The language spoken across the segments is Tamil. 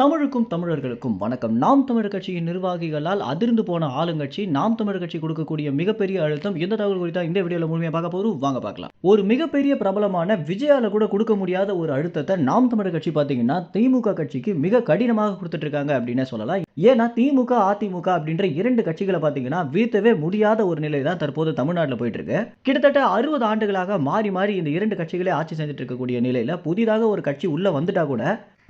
தமிழுக்கும் தமிழர்களுக்கும் வணக்கம். நாம் தமிழர் கட்சியின் நிர்வாகிகளால் அதிர்ந்து போன ஆளுங்கட்சி நாம் தமிழர் கட்சி கொடுக்கக்கூடிய மிகப்பெரிய அழுத்தம். எந்த தகவல் குறித்தா இந்த வீடியோல முழுமையாக பார்க்க போறோம். வாங்க பார்க்கலாம். ஒரு மிகப்பெரிய பிரபலமான விஜயால கூட கொடுக்க முடியாத ஒரு அழுத்தத்தை நாம் தமிழர் கட்சி பார்த்தீங்கன்னா திமுக கட்சிக்கு மிக கடினமாக கொடுத்துட்டு இருக்காங்க அப்படின்னே சொல்லலாம். ஏன்னா திமுக அதிமுக அப்படின்ற இரண்டு கட்சிகளை பார்த்தீங்கன்னா வீழ்த்தவே முடியாத ஒரு நிலை தான் தற்போது தமிழ்நாட்டில் போயிட்டு இருக்கு கிட்டத்தட்ட அறுபது ஆண்டுகளாக மாறி மாறி இந்த இரண்டு கட்சிகளே ஆட்சி செஞ்சுட்டு இருக்கக்கூடிய நிலையில புதிதாக ஒரு கட்சி உள்ள வந்துட்டா கூட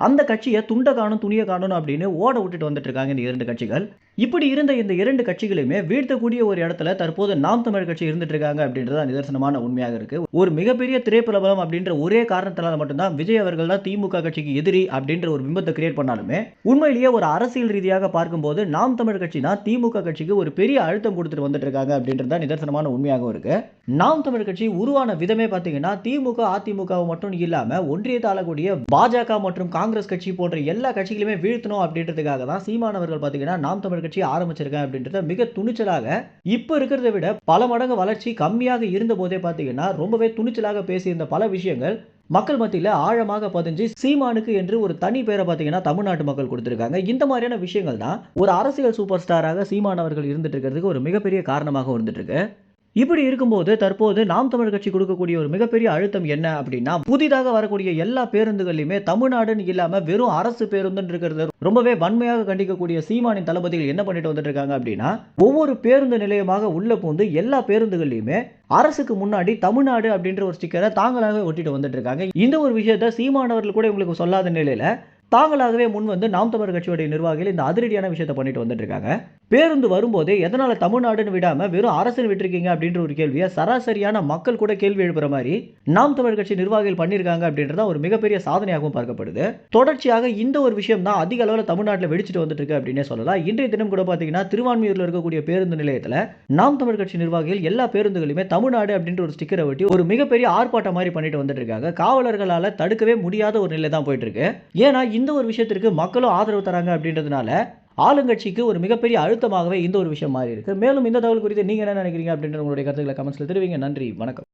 அந்த கட்சியை துண்டை காணும் துணியை காணும் அப்படின்னு ஓட விட்டுட்டு வந்துட்டு இருக்காங்க இந்த இரண்டு கட்சிகள். இப்படி இருந்த இந்த இரண்டு கட்சிகளுமே வீழ்த்தக்கூடிய ஒரு இடத்துல தற்போது நாம் தமிழர் கட்சி இருந்துட்டு இருக்காங்க அப்படின்றது நிதர்சனமான உண்மையாக இருக்கு. ஒரு மிகப்பெரிய திரைப்பிரபலம் அப்படின்ற ஒரே காரணத்தினால மட்டும்தான் விஜய் அவர்கள் தான் திமுக கட்சிக்கு எதிரி அப்படின்ற ஒரு பிம்பத்தை கிரியேட் பண்ணாலுமே உண்மையிலேயே ஒரு அரசியல் ரீதியாக பார்க்கும்போது நாம் தமிழர் கட்சி தான் திமுக கட்சிக்கு ஒரு பெரிய அழுத்தம் கொடுத்துட்டு வந்துட்டு இருக்காங்க அப்படின்றது தான் நிதர்சனமான உண்மையாகவும் இருக்கு. நாம் தமிழர் கட்சி உருவான விதமே பார்த்தீங்கன்னா திமுக அதிமுக மட்டும் இல்லாம ஒன்றியத்தை ஆளக்கூடிய பாஜக மற்றும் காங்கிரஸ் கட்சி போன்ற எல்லா கட்சிகளுமே வீழ்த்தணும் அப்படின்றதுக்காக தான் சீமானவர்கள் பார்த்தீங்கன்னா நாம் தமிழர் கட்சி ஆரம்பிச்சிருக்கேன் அப்படின்றத மிக துணிச்சலாக இப்போ இருக்கிறத விட பல மடங்கு வளர்ச்சி கம்மியாக இருந்த போதே பார்த்தீங்கன்னா ரொம்பவே துணிச்சலாக பேசியிருந்த பல விஷயங்கள் மக்கள் மத்தியில் ஆழமாக பதிஞ்சு சீமானுக்கு என்று ஒரு தனி பேரை பார்த்தீங்கன்னா தமிழ்நாட்டு மக்கள் கொடுத்துருக்காங்க. இந்த மாதிரியான விஷயங்கள் தான் ஒரு அரசியல் சூப்பர் ஸ்டாராக சீமான் அவர்கள் இருந்துட்டு இருக்கிறதுக்கு ஒரு மிகப்பெரிய காரணமாக இருந்துட்டு இருக்கு. இப்படி இருக்கும்போது தற்போது நாம் தமிழர் கட்சி கொடுக்கக்கூடிய ஒரு மிகப்பெரிய அழுத்தம் என்ன அப்படின்னா புதிதாக வரக்கூடிய எல்லா பேருந்துகள்லையுமே தமிழ்நாடுன்னு இல்லாம வெறும் அரசு பேருந்துன்னு இருக்கிறது ரொம்பவே வன்மையாக கண்டிக்கக்கூடிய சீமானின் தளபதிகள் என்ன பண்ணிட்டு வந்துட்டு இருக்காங்க அப்படின்னா ஒவ்வொரு பேருந்து நிலையமாக உள்ள பூந்து எல்லா பேருந்துகள்லையுமே அரசுக்கு முன்னாடி தமிழ்நாடு அப்படின்ற ஒரு ஸ்டிக்கரை தாங்களாகவே ஒட்டிட்டு வந்துட்டு இருக்காங்க இந்த ஒரு விஷயத்த சீமானவர்கள் கூட உங்களுக்கு சொல்லாத நிலையில தாங்களாகவே முன் வந்து நாம் தமிழர் கட்சியுடைய நிர்வாகிகள் இந்த அதிரடியான விஷயத்தை பண்ணிட்டு வந்துட்டு இருக்காங்க பேருந்து வரும்போதே எதனால் தமிழ்நாடுன்னு விடாமல் வெறும் அரசுன்னு விட்டுருக்கீங்க அப்படின்ற ஒரு கேள்வியை சராசரியான மக்கள் கூட கேள்வி எழுப்புற மாதிரி நாம் தமிழ் கட்சி நிர்வாகிகள் பண்ணியிருக்காங்க அப்படின்றத ஒரு மிகப்பெரிய சாதனையாகவும் பார்க்கப்படுது. தொடர்ச்சியாக இந்த ஒரு விஷயம் தான் அதிக அளவில் தமிழ்நாட்டில் வெடிச்சிட்டு வந்துட்டு இருக்கு அப்படின்னே சொல்லலாம். இன்றைய தினம் கூட பார்த்தீங்கன்னா திருவான்மியூரில் இருக்கக்கூடிய பேருந்து நிலையத்தில் நாம் தமிழ் கட்சி நிர்வாகிகள் எல்லா பேருந்துகளுமே தமிழ்நாடு அப்படின்ற ஒரு ஸ்டிக்கரை ஒட்டி ஒரு மிகப்பெரிய ஆர்ப்பாட்டம் மாதிரி பண்ணிட்டு வந்துட்டு இருக்காங்க காவலர்களால் தடுக்கவே முடியாத ஒரு நிலை தான் போயிட்டு இருக்கு ஏன்னா இந்த ஒரு விஷயத்திற்கு மக்களும் ஆதரவு தராங்க அப்படின்றதுனால ஆளுங்கட்சிக்கு ஒரு மிகப்பெரிய அழுத்தமாகவே இந்த ஒரு விஷயம் மாறி இருக்கு மேலும் இந்த தகவல் குறித்து நீங்க என்ன நினைக்கிறீங்க அப்படின்ற உங்களுடைய கருத்துக்களை கமெண்ட்ஸில் தெரிவிங்க. நன்றி. வணக்கம்.